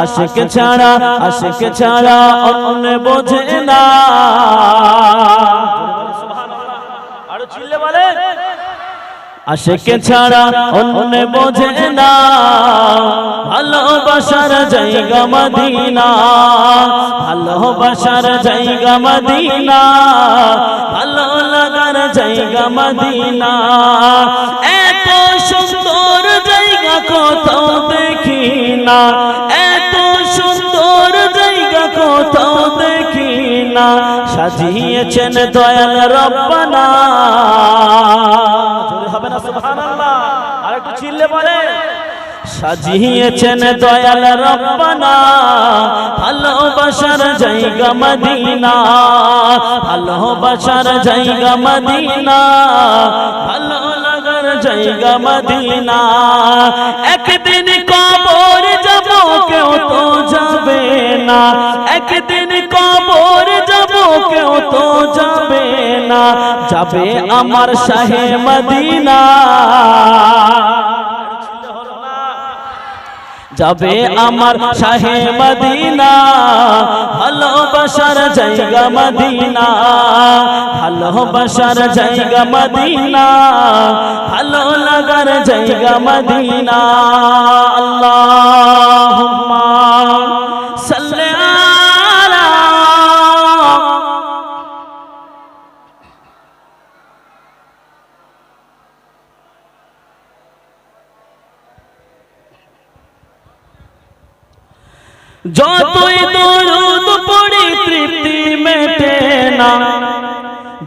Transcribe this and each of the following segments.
আশিক ছাড়া আশিক ছাড়া অন্য বোঝে না। আরও চিল্লে বলে আশিক ছাড়া অন্য বোঝে না। ভালোবাসার জায়গা মদিনা। ভালোবাসার জায়গা মদিনা। ভালো লাগার জায়গা মদিনা। এত সুন্দর জায়গা কোথাও দেখি না। সাজিয়েছেন দয়াল রব্বানা। সাজিয়েছেন দয়াল রব্বানা। ভালোবাসার জায়গা মদিনা। ভালোবাসার জায়গা মদিনা। ভালো লাগার জায়গা মদিনা। একদিন কবর যাব, কেউ তো যাবে না। একদিন কবর কেউ তো যাবে না যাবে আমার শাহে মদিনা। যাবে আমার শাহে মদিনা। ভালোবাসার জায়গা মদিনা। ভালোবাসার জায়গা মদিনা। ভালো লাগার জায়গা মদিনা। আল্লাহুম্মা যতই দরুদ পড়ি তৃপ্তি মেটে না।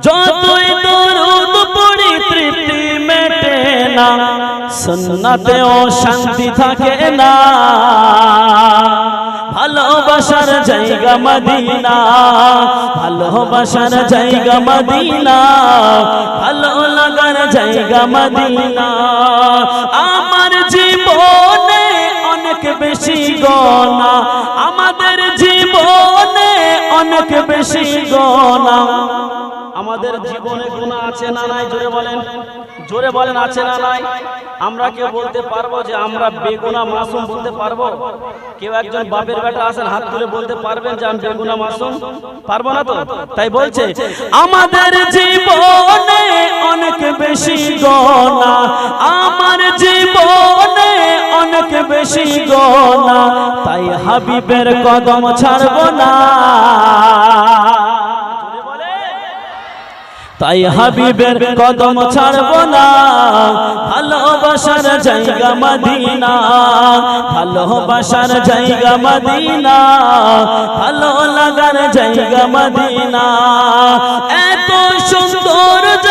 যতই দরুদ পড়ি তৃপ্তি মেটে না। সুন্নাতেও শান্তি থাকে না। ভালোবাসার জায়গা মদিনা। ভালোবাসার জায়গা মদিনা। ভালো লাগার জায়গা মদিনা। আমার বেশি গনা। আমাদের জীবনে অনেক বেশি গনা। আমাদের জীবনে গুণা আছে না নাই? জোরে বলেন। জোরে বলেন, আছে না নাই? আমরা কেউ বলতে পারব যে আমরা বেগুনা মাসুম বলতে পারব? কেউ একজন বাপের বেটা আছেন, হাত তুলে বলতে পারবেন যে আমি বেগুনা মাসুম? পারব না তো? তাই বলছে, আমাদের জীবনে অনেক বেশি গনা। আমার জীবনে অনেক বেশি গনা তাই হাবিবের কদম ছাড়বো না। তাই হাবিবের কদম ছাড়বো না। ভালোবাসার জায়গা মদিনা, ভালোবাসার জায়গা মদিনা, ভালো লাগার জায়গা মদিনা। এত সুন্দর জায়গা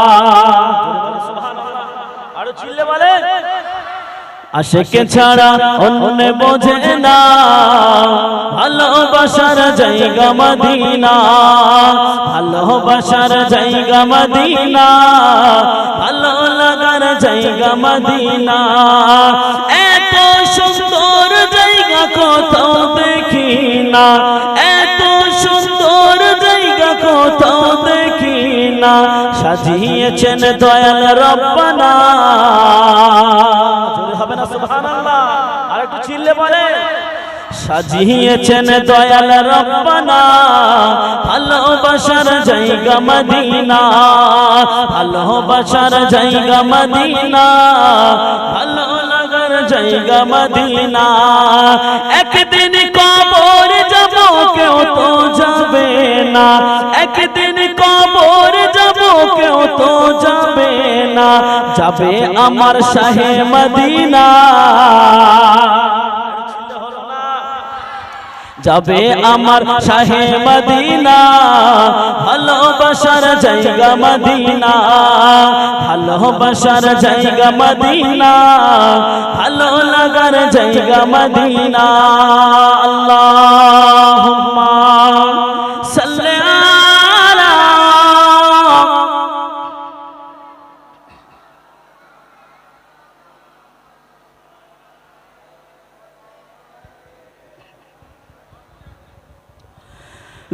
আশেক ছাড়া অন্য বোঝে না। ভালোবাসার জায়গা মদিনা। ভালোবাসার জায়গা মদিনা। ভালো লাগার জায়গা মদিনা। এত সুন্দর জায়গা কোথাও দেখি না। এত সুন্দর জায়গা কোথাও দেখি মদিনা সাজিয়েছেন দয়াল রব্বানা। হবে না, সুবহানাল্লাহ। আর একটু চিল্লে বলে সাজিয়েছেন দয়াল রব্বানা, ভালোবাসার জায়গা মদিনা, ভালোবাসার জায়গা মদিনা, ভালো লাগার জায়গা মদিনা। একদিন কবর কেউ তো যাবে না। একদিন কবর যাব কেউ তো যাবে না। যাবে আমার শাহে মদিনা। যাবে আমার শাহে মদিনা ভালোবাসার জায়গা মদিনা ভালোবাসার জায়গা মদিনা ভালো লাগার জায়গা মদিনা। আল্লাহুম্মা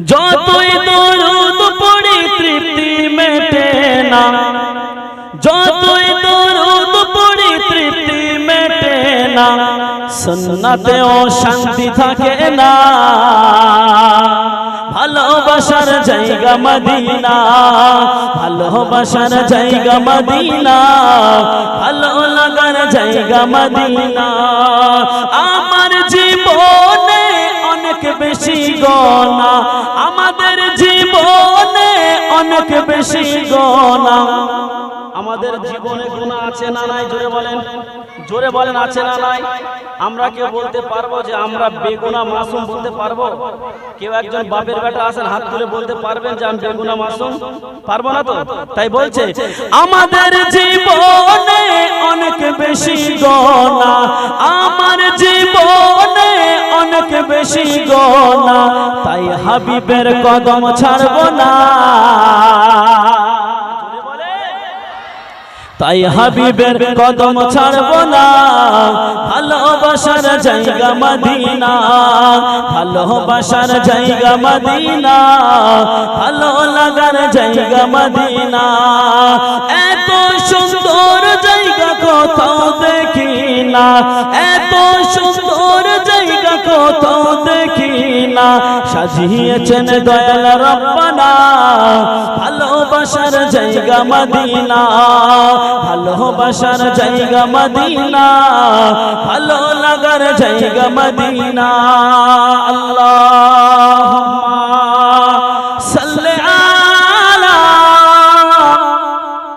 যতই দরুদ পড়ি তৃপ্তি মেটে না। যতই দরুদ পড়ি তৃপ্তি মেটে না। সুন্নাতেও শান্তি থাকে না। ভালোবাসার জায়গা মদিনা। ভালোবাসার জায়গা মদিনা। ভালো লাগার জায়গা মদিনা। গনা আমাদের জীবনে অনেক বেশি গনা আমাদের জীবনে গুণা আছে না নাই? জোরে বলেন। জোরে বলেন আছে না নাই? আমরা কেউ বলতে পারব যে আমরা বেগুনা মাসুম বলতে পারব? কেউ একজন বাপের বেটা আছেন হাত তুলে বলতে পারবেন যে আমি বেগুনা মাসুম? পারব না তো? তাই বলছে আমাদের জীবনে অনেক বেশি গনা আমার জীবনে অনেক বেশি গনা, তাই হাবিবের কদম ছাড়বো না। তাই হাবিবের কদম ছাড়ব না। ভালোবাসার জায়গা মদিনা, ভালোবাসার জায়গা মদিনা, ভালো লাগার জায়গা মদিনা। এত সুন্দর জায়গা কোথাও দেখি না, এত সুন্দর দেখি না সাজিয়েছেন দয়াল রব্বানা, ভালোবাসার জায়গা মদিনা, ভালোবাসার জায়গা মদিনা, ভালো লাগার জায়গা মদিনা আল্লাহ